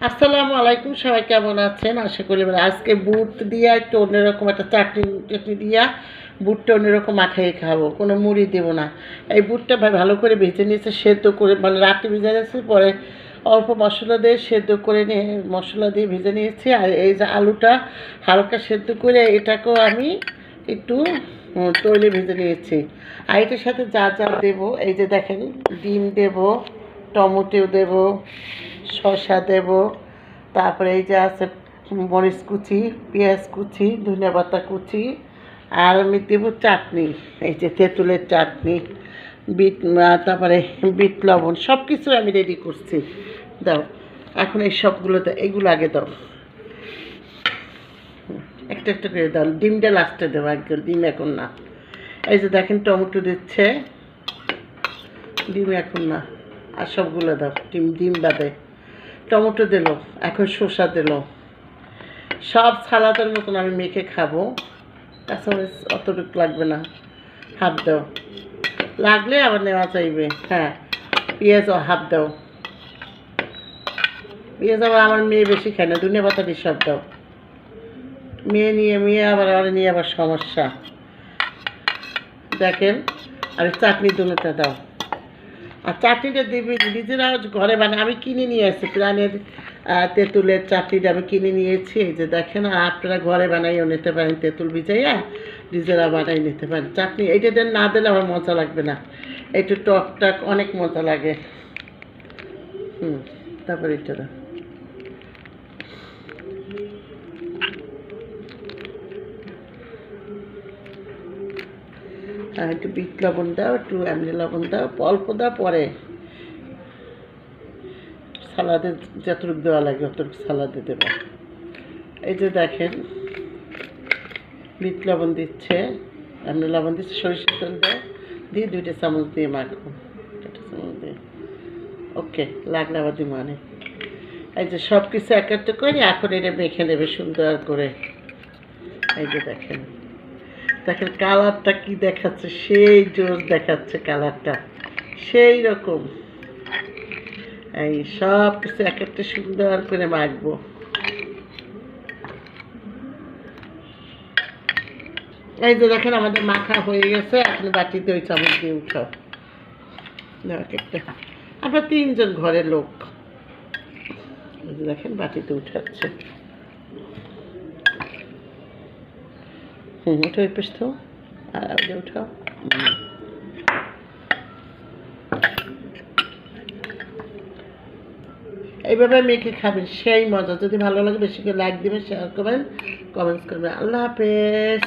আসসালামু আলাইকুম, সবাই কেমন আছেন? আশা করি মানে আজকে বুট দিয়ে একটু অন্যরকম একটা চাটনি টাটনি দিয়া বুটটা অন্যরকম মাখাই খাব। কোনো মুড়ি দেবো না। এই বুটটা ভা- ভালো করে ভেজে নিয়েছে, সেদ্ধ করে মানে রাতে ভেজে নিয়েছে পরে অল্প মশলা দিয়ে সেদ্ধ করে নিয়ে মশলা দিয়ে ভেজে নিয়েছি। আর এই যে আলুটা হালকা সেদ্ধ করে এটাকেও আমি একটু তৈলে ভেজে নিয়েছি। আর এটার সাথে যা যা দেবো, এই যে দেখেন, ডিম দেবো, টমেটো দেবো শসা দেব। তারপরে এই যে আছে মরিচ কুচি, পেঁয়াজ কুচি, ধনিয়া পাতা কুচি, আর আমি দেব চাটনি, এই যে তেঁতুলের চাটনি, বিট তারপরে বিট লবণ সব কিছু আমি রেডি করছি। দাও, এখন এই সবগুলো দাও এগুলো আগে দাও। একটা একটা করে দাও, ডিমটা লাস্টে দেবো একদম ডিম এখন না। এই যে দেখেন টমেটো দিচ্ছে, ডিম এখন না। আর সবগুলো দাও, ডিম ডিম বাদে। টমেটো দিল, এখন শসা দিল। সব সালাদের মতন আমি মেখে খাব। কাঁচামরিচ অতটুকু লাগবে না। হাফ দাও। লাগলে আবার নেওয়া চাইবে হ্যাঁ। পেঁয়াজও হাফ দাও। পেঁয়াজ আবার আমার মেয়ে বেশি খায় না দুনিয়া পাতা দিয়ে সব দাও। মেয়ে নিয়ে, মেয়ে আবার আর নিয়ে আবার সমস্যা। দেখেন আর চাটনি দুটোটা দাও। আর চাটনিটা দিবি, নিজেরা ঘরে বানায় আমি কিনে নিয়ে আসছি, প্রাণের তেঁতুলের চাটনিটা আমি কিনে নিয়েছি, এই যে দেখেন আপনারা ঘরে বানাইও নিতে পারেন, তেঁতুল ভিজাইয়া নিজেরা বানাই নিতে পারেন। চাটনি, এইটা দেন না দিলে আমার মজা লাগবে না। একটু টক টক অনেক মজা লাগে। হুম, তারপর এটা একটু বিট লবণ দাও, একটু এমনি লবণ দাও, অল্প দাও, পরে সালাদে যতটুকু দেওয়া লাগে অতটুকু সালাদে দেবো। এই যে দেখেন, বিট লবণ দিচ্ছে এমনি লবণ দিচ্ছে, সরিষার তেল দাও, দিয়ে দুইটা চামচ দিয়ে মাখো। দুইটা চামচ দিয়ে। ওকে, লাগলে আবার মানে। এই যে সব কিছু এক একটা করে, এখন এটা মেখে নেবে সুন্দর করে। এই যে দেখেন। দেখেন কালারটা কি দেখাচ্ছে? সেই জোর দেখাচ্ছে কালারটা। সেই রকম। এই সব কিছু এক একটা সুন্দর করে মাখবো। এই যে দেখেন আমাদের মাখা হয়ে গেছে, এখন বাটিতে ওই চামচ দিয়ে উঠাও। আমরা তিনজন ঘরের লোক। দেখেন বাটিতে উঠাচ্ছে। হুম ওটা ওই পেশ তো আর হুম। এইভাবে মেখে খাবেন সেই মজা। যদি ভালো লাগে বেশি করে লাইক দিবেন শেয়ার করবেন কমেন্টস করবেন। আল্লাহ হাফেজ।